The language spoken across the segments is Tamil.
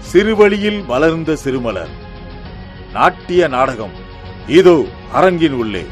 சிறுவழியில் வளர்ந்த சிறுமலர். நாட்டிய நாடகம் இதோ அரங்கின் உள்ளே.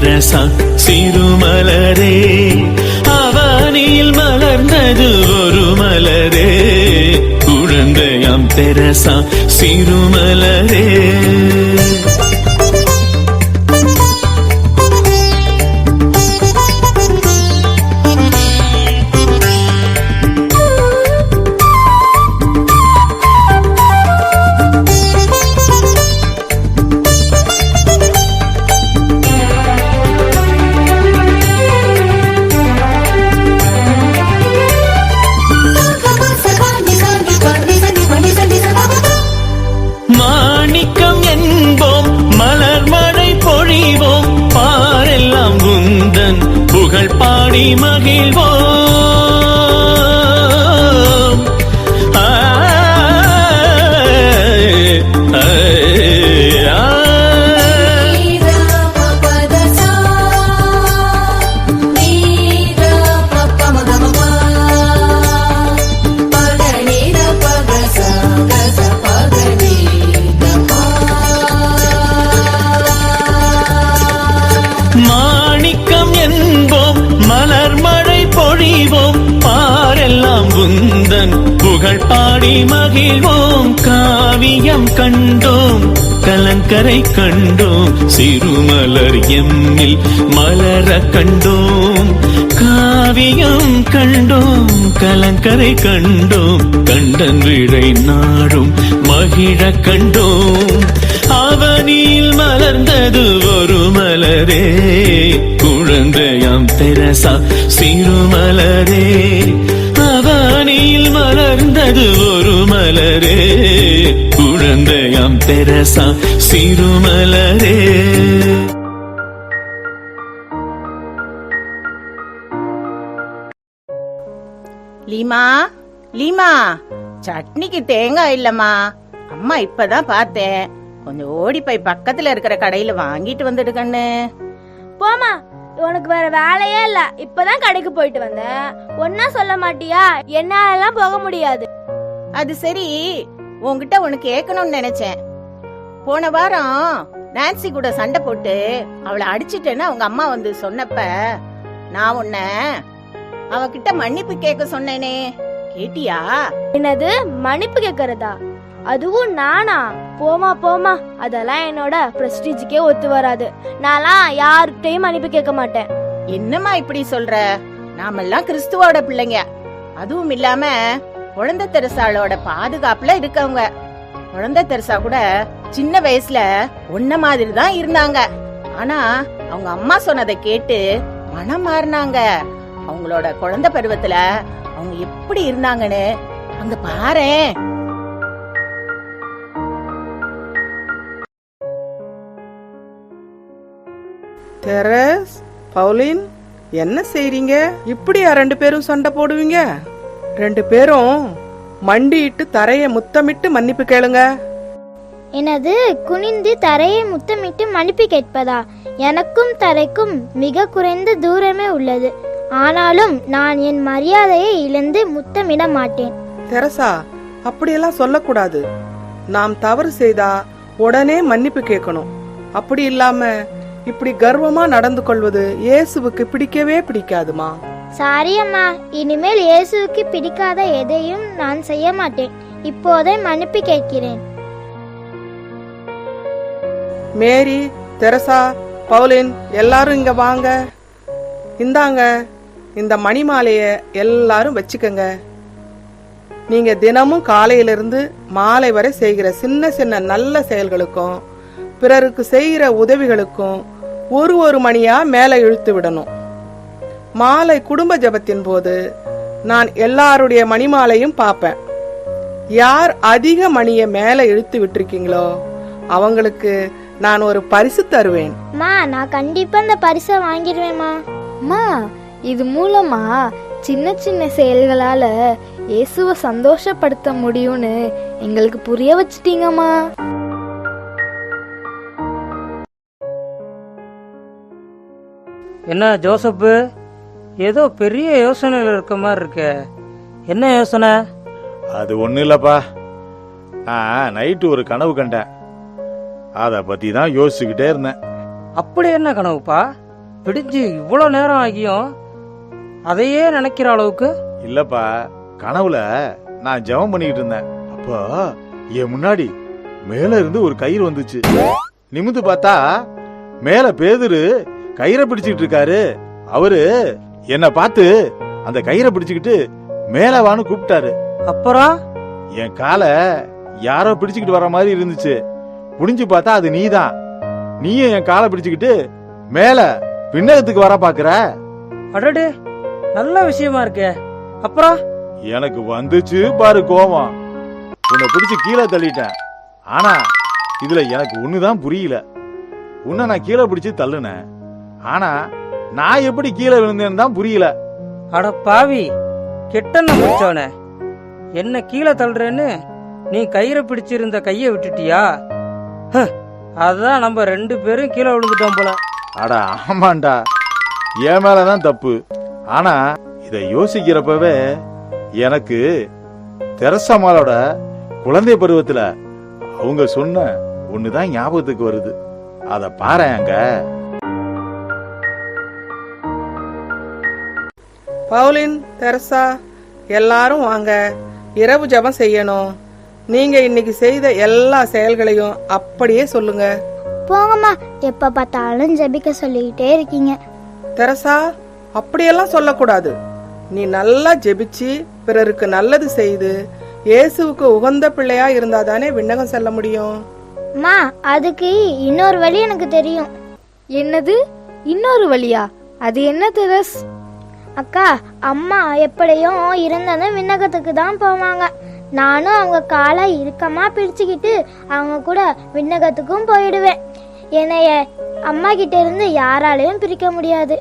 குழந்தையம் சிறுமலரே. அவனில் மலர்ந்தது ஒரு மலரே. குழந்தையம் தெரசா சிறுமலரே. காவியம் கண்டோம் கலங்கரை கண்டோம் சிறுமலர் எம்மில் மலர கண்டோம். காவியம் கண்டோம் கலங்கரை கண்டோம் கண்டன் விழை நாடும் மகிழ கண்டோம். அவனில் மலர்ந்தது ஒரு மலரே குழந்தையாம் தெரசா சிறுமலரே. அவனில் மலர்ந்தது ஒரு மலரே. குழந்தையாம் தெரசா சிறுமலரே. லீமா லீமா சட்னிக்கு தேங்காய் இல்லம்மா. அம்மா இப்பதான் பார்த்தேன். கொஞ்சம் ஓடி போய் பக்கத்துல இருக்கிற கடையில வாங்கிட்டு வந்துடு கண்ணு. போமா உனக்கு வேற வேலையே இல்ல. இப்பதான் கடைக்கு போயிட்டு வந்தேன். ஒன்னா சொல்ல மாட்டியா? என்னாலலாம் போக முடியாது. அது சரி. உன்கிட்ட ஒன்னு கேட்கணும்னு நினைச்சேன். போன வாரம் நான்சி கூட சண்டை போட்டு அவளை அடிச்சிட்டேன்னு அவங்க அம்மா வந்து சொன்னப்ப நான் உன்ன அவகிட்ட மன்னிப்பு கேட்க சொன்னேனே. கேட்டியா? என்னது மன்னிப்பு கேக்குறதா அதுவும் நானா? போமா போமா அதெல்லாம் என்னோட பிரஸ்டீஜுக்கே ஒத்து வராது. நான்லாம் யார்கிட்டயும் மன்னிப்பு கேட்க மாட்டேன். என்னம்மா இப்படி சொல்ற? நாமெல்லாம் கிறிஸ்துவோட பிள்ளைங்க. அதுவும் இல்லாம குழந்தை தெரசாலோட பாதுகாப்புல இருக்கவங்க. குழந்தை தெரசா கூட சின்ன வயசுல ஒன்ன மாதிரி தான் இருந்தாங்க. ஆனா அவங்க அம்மா சொன்னதை கேட்டு மனம் மாறினாங்க. அவங்களோட குழந்தை பருவத்துல அவங்க எப்படி இருந்தாங்கன்னு அங்க பாரேன். தெரஸ் பவுலின் என்ன செய்றீங்க? இப்படியா ரெண்டு பேரும் சண்டை போடுவீங்க? ரெண்டு பேரும் மண்டியிட்டு தரைய முத்தமிட்டு மன்னிப்பு கேளுங்க. எனது குனிந்து தரையை முத்தமிட்டு மன்னிப்பு கேட்பதா? எனக்கும் தரைக்கும் மிக குறைந்த தூரமே உள்ளது. ஆனாலும் நான் என் மரியாதையை இழந்து முத்தமிட மாட்டேன். தெரசா அப்படியெல்லாம் சொல்லக்கூடாது. நாம் தவறு செய்தா உடனே மன்னிப்பு கேட்கணும். அப்படி இல்லாம இப்படி கர்வமா நடந்து கொள்வது இயேசுவுக்கு பிடிக்கவே பிடிக்காதுமா? சாரி அம்மா இனிமேல் இயேசுவுக்கு பிடிக்காத எதையும் நான் செய்ய மாட்டேன். இப்போதே மன்னிப்பு கேட்கிறேன். மேரி தெரசா பவுலின் எல்லாரும் இங்க வாங்க. இந்தாங்க இந்த மணி மாலையை எல்லாரும் வச்சுக்கங்க. நீங்க தினமும் காலையிலிருந்து மாலை வரை செய்கிற சின்ன சின்ன நல்ல செயல்களுக்கும் பிறருக்கு செய்கிற உதவிகளுக்கும் ஒரு ஒரு மணியா மேலே இழுத்து விடணும். மாலை குடும்ப ஜெபத்தின் போது நான் எல்லாருடைய மணிமாலையும் பார்ப்பேன். யார் அதிக மணியை மேலே இழுத்து விட்டிருக்கீங்களோ அவங்களுக்கு நான் ஒரு பரிசு தருவேன். மா நான் கண்டிப்பா இந்த பரிசை வாங்கிடுவேம்மா. அம்மா இது மூலமா சின்ன சின்ன செயல்களால இயேசுவை சந்தோஷப்படுத்த முடியும்னு எங்களுக்கு புரிய வச்சிட்டீங்கம்மா. என்ன ஜோசப்பு? ஏதோ பெரிய யோசனையில் இருக்க மாதிரி இருக்க. என்ன யோசனை? அது ஒண்ணும் இல்லப்பா. நான் நைட்டு ஒரு கனவு கண்டேன். அதை பத்தி தான் யோசிச்சுக்கிட்டே இருந்தேன். அப்படி என்ன கனவுப்பா? பிடிச்சு இவ்வளோ நேரம் ஆகியும் அதையே நினைக்கிற அளவுக்கு? இல்லப்பா கனவுல நான் ஜெபம் பண்ணிக்கிட்டு இருந்தேன். அப்போ என் முன்னாடி மேல இருந்து ஒரு கயிறு வந்துச்சு. நிமிந்து பார்த்தா மேல பேதுரு கயிறை பிடிச்சிட்டு இருக்காரு. அவரு என்ன பார்த்து அந்த கயிறை பிடிச்சுக்கிட்டு மேல வான்னு கூப்பிட்டாரு. அப்புறம்? என் காலை யாரோ பிடிச்சுக்கிட்டு வர மாதிரி இருந்துச்சு. புடிஞ்சு பார்த்தா அது நீதான். நீயும் என் காலை பிடிச்சுக்கிட்டு மேல விண்ணகத்துக்கு வர பாக்குற அடடே நல்ல விஷயமா இருக்கே. அப்புறம்? எனக்கு வந்துச்சு பாரு கோவம். உன்னை பிடிச்சு கீழே தள்ளிட்டேன். ஆனா இதுல எனக்கு ஒண்ணுதான் புரியல. உன்னை நான் கீழே பிடிச்சு தள்ளுனேன். ஆனா நான் எப்படி கீழே விழுந்தேன்னு தான் புரியல. அட பாவி கெட்டண்ண முடிச்சவனே. என்ன கீழே தள்ளுறேன்னு நீ கயிறை பிடிச்சிருந்த கையை விட்டுட்டியா? அதான் நம்ம ரெண்டு பேரும் கீழே விழுந்துட்டோம் போல. அட ஆமாண்டா. என் மேலதான் தப்பு. ஆனா இத யோசிக்கிறப்பவே எனக்கு தெரசம்மாளோட குழந்தை பருவத்துல அவங்க சொன்ன ஒண்ணுதான் ஞாபகத்துக்கு வருது. அத பாரு அங்க. பவுலின் தெரசா எல்லாரும் வாங்க. இரவு ஜெபம் செய்யணும். நீங்க இன்னைக்கு செய்த எல்லா செயல்களையும் அப்படியே சொல்லுங்க. போங்கம்மா. எப்ப பார்த்தாலும் ஜெபிக்க சொல்லிக்கிட்டே இருக்கீங்க. தெரசா அப்படியெல்லாம் சொல்லக்கூடாது. நீ நல்லா ஜெபிச்சு பிறருக்கு நல்லது செய்து இயேசுவுக்கு உகந்த பிள்ளையா இருந்தாதானே விண்ணகம் செல்ல முடியும். அம்மா அதுக்கு இன்னொரு வழி எனக்கு தெரியும். என்னது? இன்னொரு வழியா? அது என்ன தெரஸ்? அக்கா அம்மா எப்படியும் இருந்ததும் விண்ணகத்துக்கு தான் போவாங்க. நானும் அவங்க காலை இறுக்கமா பிடிச்சுக்கிட்டு அவங்க கூட விண்ணகத்துக்கும் போயிடுவேன். என்னைய அம்மா கிட்ட இருந்து யாராலையும் பிரிக்க முடியாது.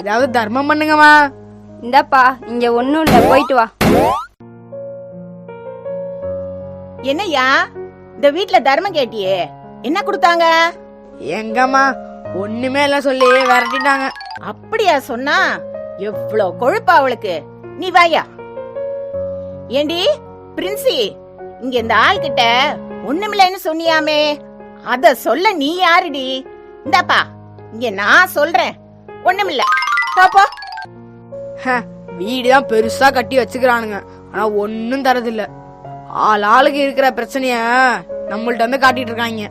ஏதாவது தர்மம் பண்ணுங்கம்மா. இந்தாப்பா இங்க ஒண்ணும் இல்ல போயிட்டு வா. என்னய்யா இந்த வீட்ல தர்மம் கேட்டியே என்ன கொடுத்தாங்க? எங்கம்மா ஒண்ணுமே இல்ல சொல்லி விரட்டிட்டாங்க. அப்படியா சொன்னா எவ்வளவு கொழுப்பா அவளுக்கு. நீ வாயா. ஏண்டி பிரின்சி இங்க இந்த ஆள் கிட்ட ஒண்ணுமில்லைன்னு சொன்னியாமே. அத சொல்ல நீ யாருடி? இந்தாப்பா இங்க நான் சொல்றேன் ஒண்ணுமில்ல பாப்போ. வீடு தான் பெருசா கட்டி வச்சுக்கிறானுங்க. ஆனா ஒன்னும் தரதில்ல. ஆள் ஆளுக்கு இருக்கிற பிரச்சனைய நம்மள்ட்ட வந்து காட்டிட்டு இருக்காங்க.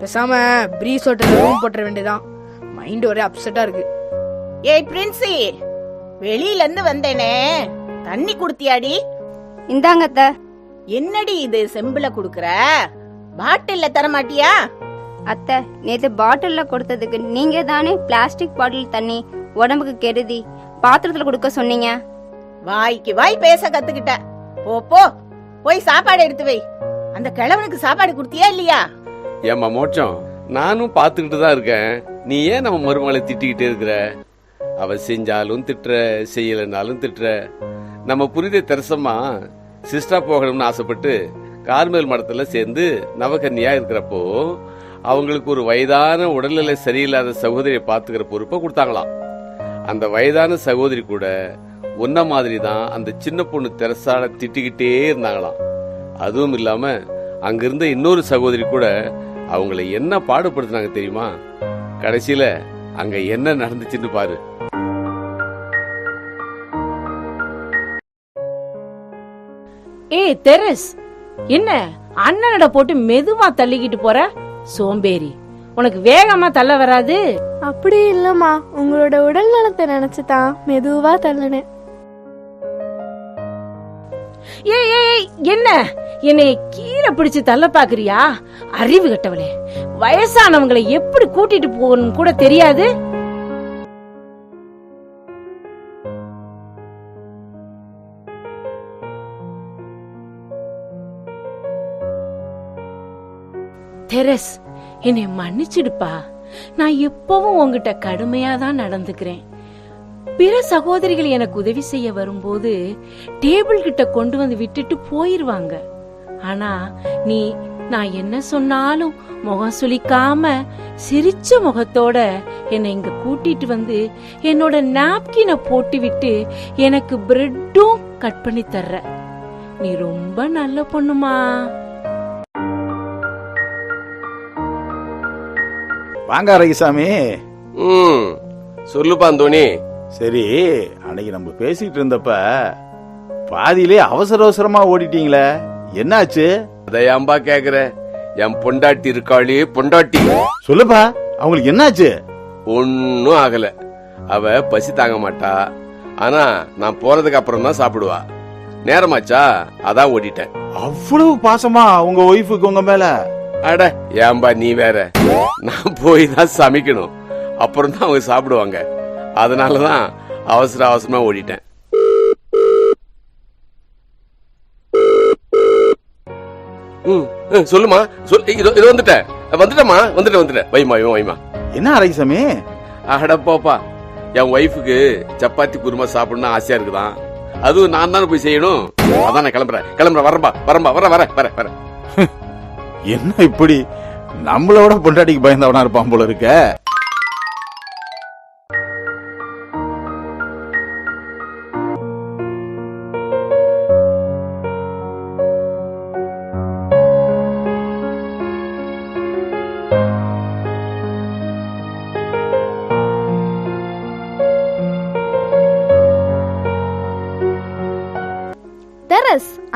பேசாம பிரீஸ் ஹோட்டல்ல ரூம் போட்டுற வேண்டியதான் மைண்ட் ஒரே அப்செட்டா இருக்கு. ஏய் பிரின்சி வெளியில இருந்து வந்தேனே. தண்ணி குடுத்தியாடி? இந்தாங்க அத்தை. என்னடி இது செம்புல குடுக்கற? பாட்டில்ல தர மாட்டியா அத்தை நேத்து பாட்டில்ல கொடுத்ததுக்கு நீங்க தானே பிளாஸ்டிக் பாட்டில் தண்ணி உடம்புக்கு கெடுதி பாத்திரத்துல கொடுக்க சொன்னீங்க. வாய்க்கு வாய் பேச கத்துக்கிட்ட. போ போ போய் சாப்பாடு எடுத்து வை. அந்த கிழவனுக்கு சாப்பாடு குடுத்தியா இல்லையா? ஏம்மா மோட்சம் நானும் பார்த்துக்கிட்டு தான் இருக்கேன். நீ ஏன் நம்ம மருமகளை திட்டிக்கிட்டே இருக்கிற? அவ செஞ்சாலும் திட்டுற செய்யலைனாலும் திட்டுற. நம்ம புரித தெரசம்மா சிஸ்டா போகணும்னு ஆசைப்பட்டு கார்மேல் மடத்துல சேர்ந்து நவகன்னியா இருக்கிறப்போ அவங்களுக்கு ஒரு வயதான உடல்நிலை சரியில்லாத சகோதரியை பார்த்துக்கிற பொறுப்பை கொடுத்தாங்களாம். அந்த வயதான சகோதரி கூட உன்ன மாதிரி தான் அந்த சின்ன பொண்ணு தெரசால திட்டிக்கிட்டே இருந்தாங்களாம். அதுவும் இல்லாம அங்கிருந்த இன்னொரு சகோதரி கூட அவங்கள என்ன பாடுபடுத்தினாங்க தெரியுமா? கடைசியில அங்க என்ன நடந்துச்சுன்னு பாரு. ஏய் தெரஸ் என்ன அண்ணனோட போட்டு மெதுவா தள்ளிக்கிட்டு போற? சோம்பேறி. உனக்கு வேகமா தள்ள வராது. அப்படி இல்லம்மா. உங்களோட உடல் நலத்தை நினைச்சுதான் மெதுவா தள்ளுனேன். ஏய் ஏய் ஏய், என்ன? என்னை கீழே பிடிச்சு தள்ள பாக்குறியா? அறிவு கட்டவளே. வயசானவங்களை எப்படி கூட்டிட்டு போகணும் கூட தெரியாது. தெரஸ் என்னை மன்னிச்சிடுப்பா. நான் எப்பவும் உங்ககிட்ட கடுமையா தான் நடந்துக்கிறேன். பிற சகோதரிகள் எனக்கு உதவி செய்ய வரும்போது டேபிள் கிட்ட கொண்டு வந்து விட்டுட்டு போயிருவாங்க. ஆனா நீ நான் என்ன சொன்னாலும் முகம் சுளிக்காம சிரிச்ச முகத்தோட என்னை இங்க கூட்டிட்டு வந்து என்னோட நாப்கினை போட்டு விட்டு எனக்கு பிரெட்டும் கட் பண்ணி தர்ற. நீ ரொம்ப நல்ல பொண்ணுமா. வாங்க அரகிசாமி ம் சொல்லுப்பா தோனி சரி அன்னைக்கு நம்ம பேசிட்டு இருந்தப்ப பாதியிலே அவசர அவசரமா ஓடிட்டீங்களே. என்னாச்சு? அதை ஏன்பா கேக்குற? என் பொண்டாட்டி இருக்காளே பொண்டாட்டி. சொல்லுப்பா அவங்களுக்கு என்னாச்சு? ஒன்னும் ஆகல. அவ பசி தாங்க மாட்டா. ஆனா நான் போறதுக்கு அப்புறம் தான் சாப்பிடுவா. நேரமாச்சா? அதான் ஓடிட்டேன். அவ்வளவு பாசமா உங்க ஒய்ஃபுக்கு உங்க மேல? அட ஏன்பா நீ வேற. நான் போய் தான் சமைக்கணும். அப்புறம் தான் அவங்க சாப்பிடுவாங்க. அதனாலதான் அவசர அவசரமா ஓடிட்டேன். சொல்லுமா. சொல் இதோ வந்துட்டேன் வந்துட்டேம்மா வந்துட்டேன் வந்துட்டேன் வைமா வைமா என்ன அரகிசாமி அட போப்பா. என் ஒய்ஃபுக்கு சப்பாத்தி குருமா சாப்பிடணும்னு ஆசையா இருக்குதான். அதுவும் நான் தானே போய் செய்யணும்? அதான் நான் கிளம்புறேன். கிளம்புறேன் வரம்பா வரம்பா வர வர வர வர என்ன இப்படி? நம்மளோட பொண்டாட்டிக்கு பயந்தவனா இருப்பான் போல இருக்க.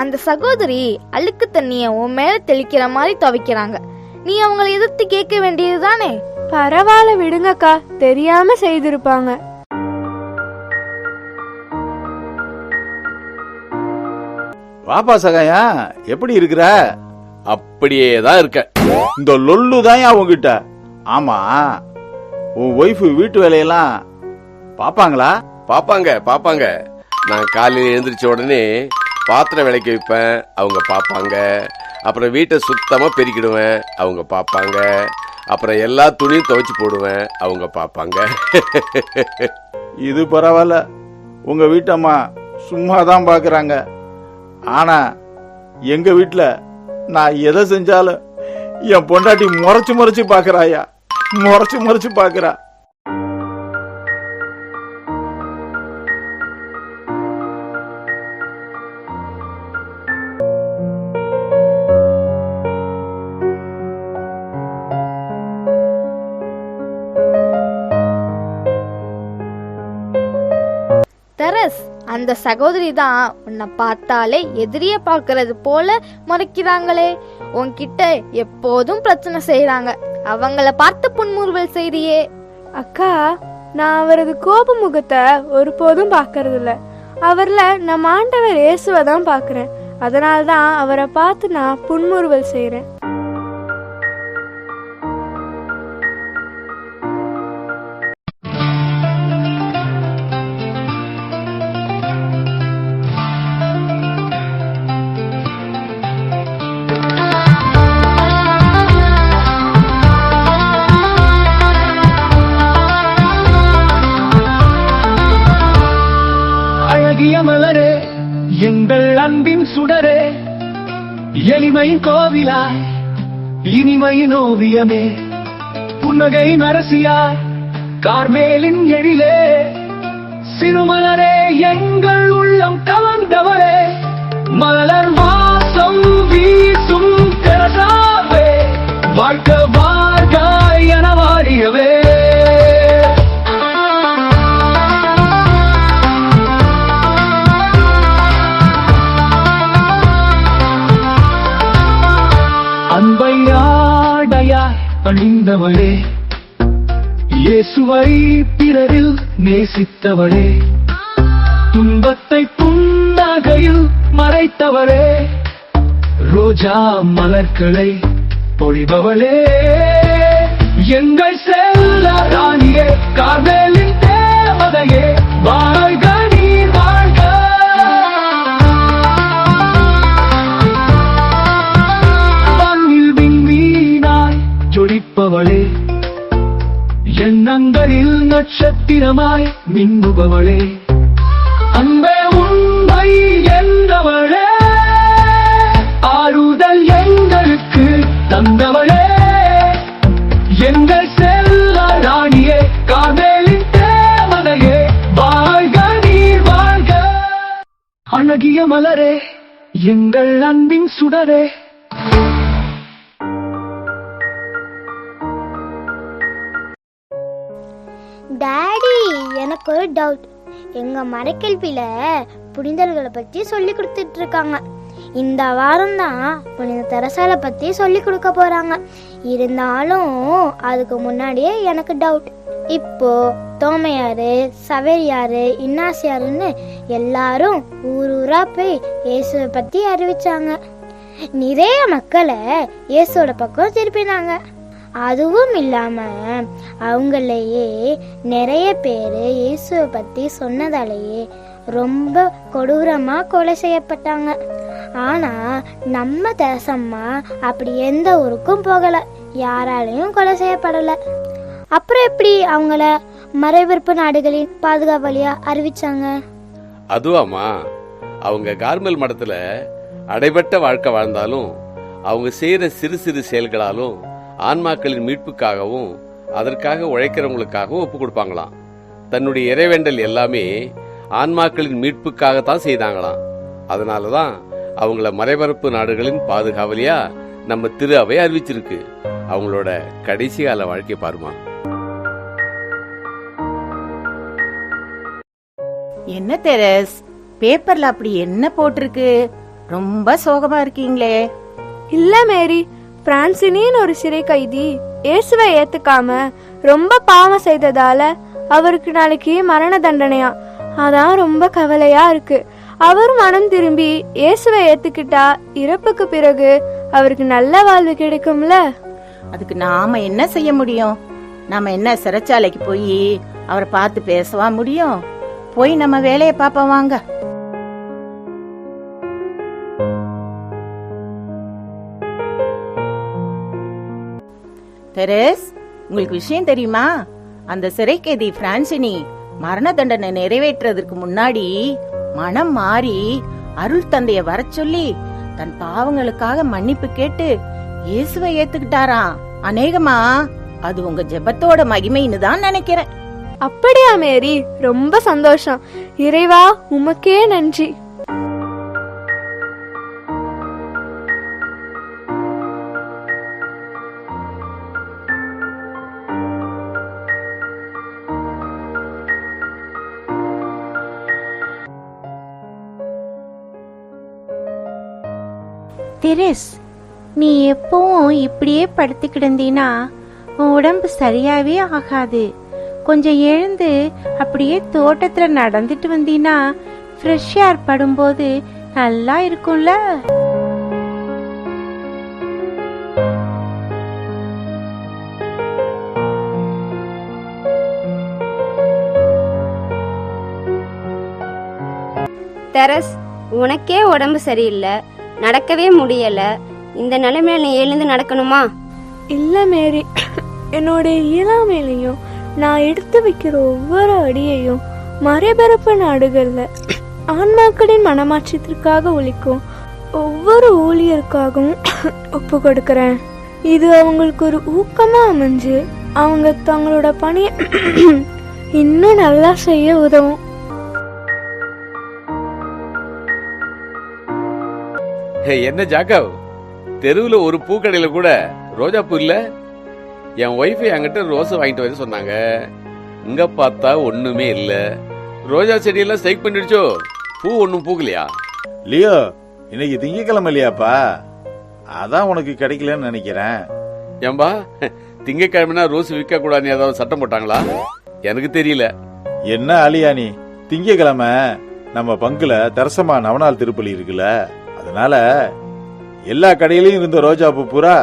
அந்த சகோதரி அழுக்கு தண்ணிய உன் மேல தெளிக்கிற மாதிரி துவைக்கிறாங்க. நீ அவங்களை எதிர்த்து கேட்க வேண்டியதுதானே? பரவாயில்ல விடுங்கக்கா தெரியாம செய்திருப்பாங்க. வாப்பா சகாயா எப்படி இருக்கிற? அப்படியே தான் இருக்கேன். இந்த லொல்லு தான் உங்ககிட்ட ஆமா உன் ஒய்ஃப் வீட்டு வேலையெல்லாம் பாப்பாங்களா? பாப்பாங்க பாப்பாங்க. நான் காலையில் எழுந்திரிச்ச உடனே பாத்திரம் விளக்கி வைப்பேன் அவங்க பார்ப்பாங்க. அப்புறம் வீட்டை சுத்தமாக பெருக்கிடுவேன் அவங்க பார்ப்பாங்க. அப்புறம் எல்லா துணியும் துவைச்சி போடுவேன் அவங்க பார்ப்பாங்க. இது பரவாயில்ல. உங்கள் வீட்டம்மா சும்மா தான் பார்க்குறாங்க. ஆனால் எங்கள் வீட்டில் நான் எதை செஞ்சாலும் என் பொண்டாட்டி முறைச்சி முறைச்சி பார்க்குறாயா? முறைச்சி முறைச்சி பார்க்குறா. அந்த சகோதரி தான் உன்னை பார்த்தாலே எதிரிய பார்க்கறது போல முறைக்கிறாங்களே. உன்கிட்ட எப்போதும் பிரச்சனை செய்யறாங்க அவங்கள பார்த்து புன்முறுவல் செய்றியே. அக்கா நான் அவரது கோப முகத்தை ஒருபோதும் பார்க்கறது இல்ல அவர்ல நம்ம ஆண்டவர் இயேசுவை தான் பார்க்கறேன். அதனால்தான் அவரை பார்த்து நான் புன்முறுவல் செய்யறேன் இனிமையின் கோவிலாய் இனிமையின் ஓவியமே. புன்னகை அரசியாய் கார்மேலின் எழிலே. சிறுமலரே எங்கள் உள்ளம் கவர்ந்தவரே. மலர் வாசம் வீசும் வாழ்க்கை அணிந்தவளே இயேசுவை பிறரில் நேசித்தவளே. துன்பத்தை புன்னகையில் மறைத்தவளே. ரோஜா மலர்களை பொழிபவளே. எங்கள் செல்ல ராணியே காதலின் தேவதையே வாழ்க இருப்பவளே எண்ணங்களில் நட்சத்திரமாய் மின்னுபவளே. அன்பே உண்மை என்றவளே. ஆறுதல் எங்களுக்கு தந்தவளே. எங்கள் செல்ல ராணியே காதலின் தேவதையே வாழ்க நீர் வாழ்க. அழகிய மலரே எங்கள் அன்பின் சுடரே. எனக்கு ஒரு டவுட் எங்க மறைக்கல்வியில புனிதர்களை பத்தி சொல்லி கொடுத்துட்டு இருக்காங்க இந்த வாரம் தான் புனித தெரசால பத்தி சொல்லி கொடுக்க போறாங்க. இருந்தாலும் அதுக்கு முன்னாடியே எனக்கு டவுட் இப்போ தோமையாரு சவேரியாரு இன்னாசியாருன்னு எல்லாரும் ஊர் ஊரா போய் இயேசுவை பத்தி அறிவிச்சாங்க. நிறைய மக்களை இயேசுவோட பக்கம் திருப்பினாங்க. அதுவும் இல்லாம அவங்களையே நிறைய பேர் இயேசுவை பத்தி சொன்னதாலேயே ரொம்ப கொடூரமா கொலை செய்யப்பட்டாங்க. ஆனா நம்ம தேசம்மா அப்படி எந்த ஊருக்கும் போகல. யாராலையும் கொலை செய்யப்படல. அப்புறம் எப்படி அவங்கள மறைவிற்பு நாடுகளின் பாதுகாவலியா அறிவிச்சாங்க? அதுவாமா அவங்க கார்மல் மடத்துல அடைபட்ட வாழ்க்கை வாழ்ந்தாலும் அவங்க செய்யற சிறு சிறு செயல்களாலும் ஆன்மாக்களின் மீட்புக்காகவும் அதற்காக உழைக்கிறவங்களுக்காகவும் ஒப்பு கொடுப்பாங்களாம். தன்னுடைய இறைவேண்டல் எல்லாமே ஆன்மாக்களின் மீட்புக்காகத்தான் செய்தாங்களாம். அதனாலதான் அவங்கள மறைபரப்பு நாடுகளின் பாதுகாவலியா நம்ம திரு அவை அறிவிச்சிருக்கு. அவங்களோட கடைசி கால வாழ்க்கை பாருமா. என்ன தெரஸ் பேப்பர்ல அப்படி என்ன போட்டிருக்கு? ரொம்ப சோகமா இருக்கீங்களே. இல்ல மேரி பிரான்சினின்னு ஒரு சிறை கைதி இயேசுவை ஏத்துக்காம ரொம்ப பாவம் செய்ததால அவருக்கு நாளைக்கு மரண தண்டனையா? அதான் ரொம்ப கவலையா இருக்கு. அவர் மனம் திரும்பி இயேசுவை ஏத்துக்கிட்டா இறப்புக்கு பிறகு அவருக்கு நல்ல வாழ்வு கிடைக்கும்ல? அதுக்கு நாம என்ன செய்ய முடியும்? நாம என்ன சிறைச்சாலைக்கு போய் அவரை பார்த்து பேசவா முடியும்? போய் நம்ம வேலையை பார்ப்போம் வாங்க. தெரேஸ் உங்களுக்கு விஷயம் தெரியுமா? அந்த சிறைக்கைதி பிரான்சினி மரண தண்டனை நிறைவேற்றுறதுக்கு முன்னாடி மனம் மாறி அருள் தந்தைய வர சொல்லி தன் பாவங்களுக்காக மன்னிப்பு கேட்டு இயேசுவை ஏத்துக்கிட்டாராம். அநேகமா அது உங்க ஜெபத்தோட மகிமைன்னு தான் நினைக்கிறேன். அப்படியா மேரி? ரொம்ப சந்தோஷம். இறைவா உமக்கே நன்றி. தெரேஸ் நீ எப்பவும் இப்படியே படுத்து கிடந்தீனா உன் உடம்பு சரியாவே ஆகாது. கொஞ்சம் எழுந்து அப்படியே தோட்டத்துல நடந்துட்டு வந்தீனா ஃப்ரெஷ் ஏர் படும்போது நல்லா இருக்கும்ல? தெரஸ் உனக்கே உடம்பு சரியில்லை. நடக்கவே முடியல. இந்த நிலைமையில நீ எழுந்து நடக்கணுமா? இல்ல மேரி. என்னோட இயலாமையிலையும் நான் எடுத்து வைக்கிற ஒவ்வொரு அடியையும் மறைபரப்பு நாடுகள்ல ஆன்மாக்களின் மனமாற்றத்திற்காக ஒழிக்கும் ஒவ்வொரு ஊழியருக்காகவும் ஒப்பு கொடுக்கறேன். இது அவங்களுக்கு ஒரு ஊக்கமா அமைஞ்சு அவங்க தங்களோட பணியை இன்னும் நல்லா செய்ய உதவும். என்ன ஜாக்கவ் தெருவில் ஒரு பூக்கடையில் கூட ரோஜா பூ இல்ல? என் ஒய்ஃப் என்கிட்ட ரோஸ் வாங்கிட்டு வர சொன்னாங்க. இங்க பார்த்தா ஒண்ணுமே இல்ல. ரோஜா செடியெல்லாம் ஸ்ட்ரைக் பண்ணிடுச்சோ? பூ ஒன்றும் பூக்கலையா? லியோ இன்னைக்கு திங்கக்கிழமை இல்லையாப்பா? அதான் உனக்கு கிடைக்கலன்னு நினைக்கிறேன். ஏம்பா திங்கக்கிழமைனா ரோஸ் விற்க கூடாதுன்னு ஏதாவது சட்டம் போட்டாங்களா? எனக்கு தெரியல. என்ன அலியா நீ? திங்கக்கிழமை நம்ம பங்குல தரசமா நவநாள் திருப்பலி இருக்குல்ல? அதனால எல்லா கடையிலயும் இருந்த ரோஜா பூ பூரா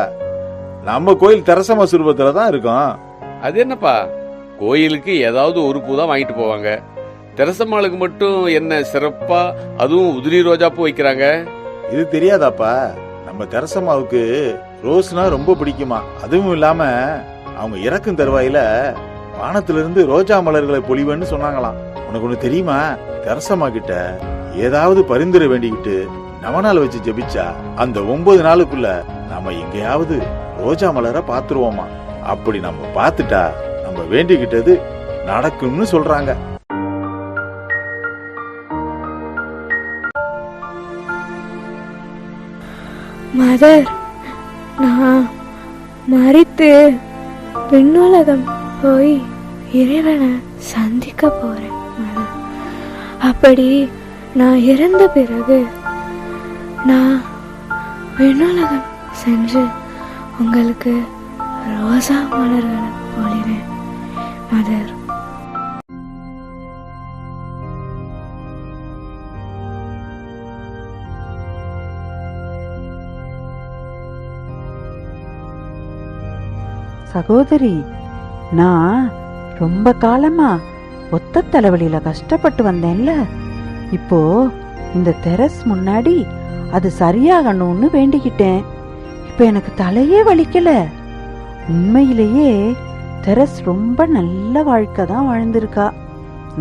நம்ம கோயில் தரசமா சுரூபத்துல தான் இருக்கும். அது என்னப்பா? கோயிலுக்கு ஏதாவது ஒரு பூ தான் வாங்கிட்டு போவாங்க. தெரசம்மாளுக்கு மட்டும் என்ன சிறப்பா அதுவும் உதிரி ரோஜா பூ வைக்கிறாங்க? இது தெரியாதாப்பா? நம்ம தெரசம்மாவுக்கு ரோஸ்னா ரொம்ப பிடிக்குமா? அதுவும் இல்லாம அவங்க இறக்கும் தருவாயில வானத்துல இருந்து ரோஜா மலர்களை பொழிவேன்னு சொன்னாங்களாம். உனக்கு ஒண்ணு தெரியுமா? தெரசம்மா கிட்ட ஏதாவது பரிந்துரை வேண்டிக்கிட்டு நவநாள் வச்சு ஜெபிச்சா அந்த ஒன்பது நாளுக்குள்ள நம்ம எங்கேயாவது ரோஜா மலரை பாத்துருவோமா அப்படி நம்ம பார்த்துட்டா நம்ம வேண்டிக்கிட்டது நடக்கும்னு சொல்றாங்க. மதர் நான் மறித்து விண்ணுலகம் போய் இறைவனை சந்திக்க போறேன் அப்படி நான் இறந்த பிறகு நான் விண்ணுலகம் சென்று உங்களுக்கு ரோசா மலர்களை பொழிவேன் மதர். சகோதரி நான் ரொம்ப காலமா ஒத்த தலைவலியில கஷ்டப்பட்டு வந்தேன்ல. இப்போ இந்த தெரஸ் முன்னாடி அது சரியாகணும்னு வேண்டிக்கிட்டேன். இப்போ எனக்கு தலையே வலிக்கல. உண்மையிலேயே தெரஸ் ரொம்ப நல்ல வாழ்க்கை தான் வாழ்ந்திருக்கா.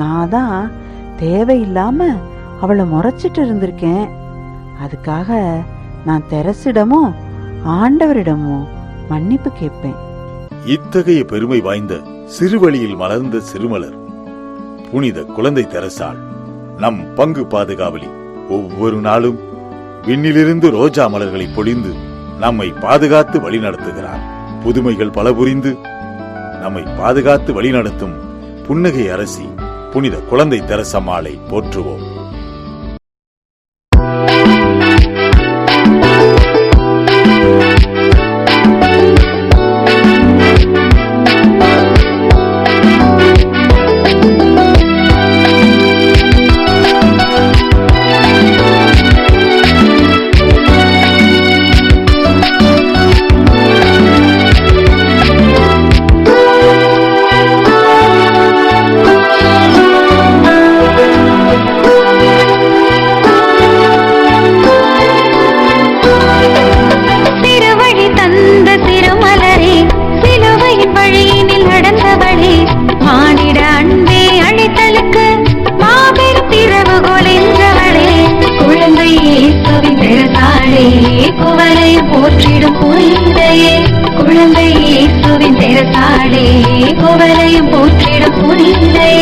நான் தான் தேவையில்லாம அவளை முறைச்சிட்டு இருந்திருக்கேன். அதுக்காக நான் தெரசிடமோ ஆண்டவரிடமும் மன்னிப்பு கேட்பேன். இத்தகைய பெருமை வாய்ந்த சிறுவழியில் மலர்ந்த சிறுமலர் புனித குழந்தை தெரசாள் நம் பங்கு பாதுகாவலி ஒவ்வொரு நாளும் விண்ணிலிருந்து ரோஜா மலர்களை பொழிந்து நம்மை பாதுகாத்து வழிநடத்துகிறார். புதுமைகள் பல புரிந்து நம்மை பாதுகாத்து வழிநடத்தும் புன்னகை அரசி புனித குழந்தை தெரசம்மாளை போற்றுவோம். நாடே புகழையும் போற்றிடும் புல்லை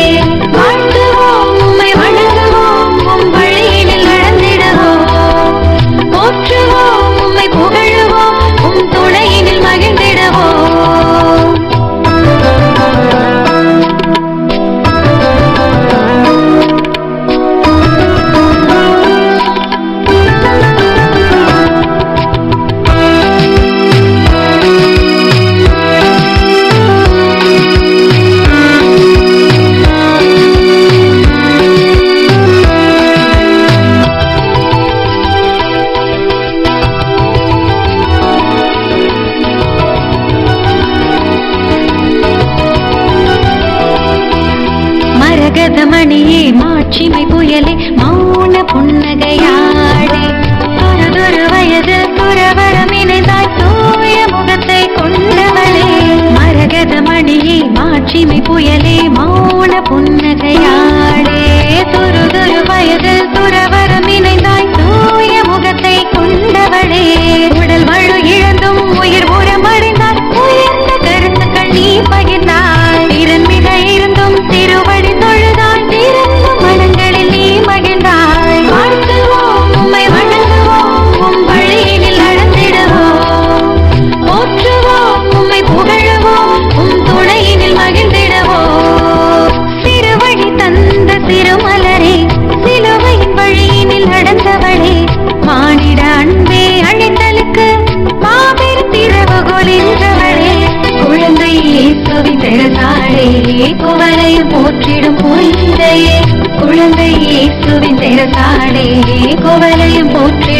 நாடே கோவலையும் போற்று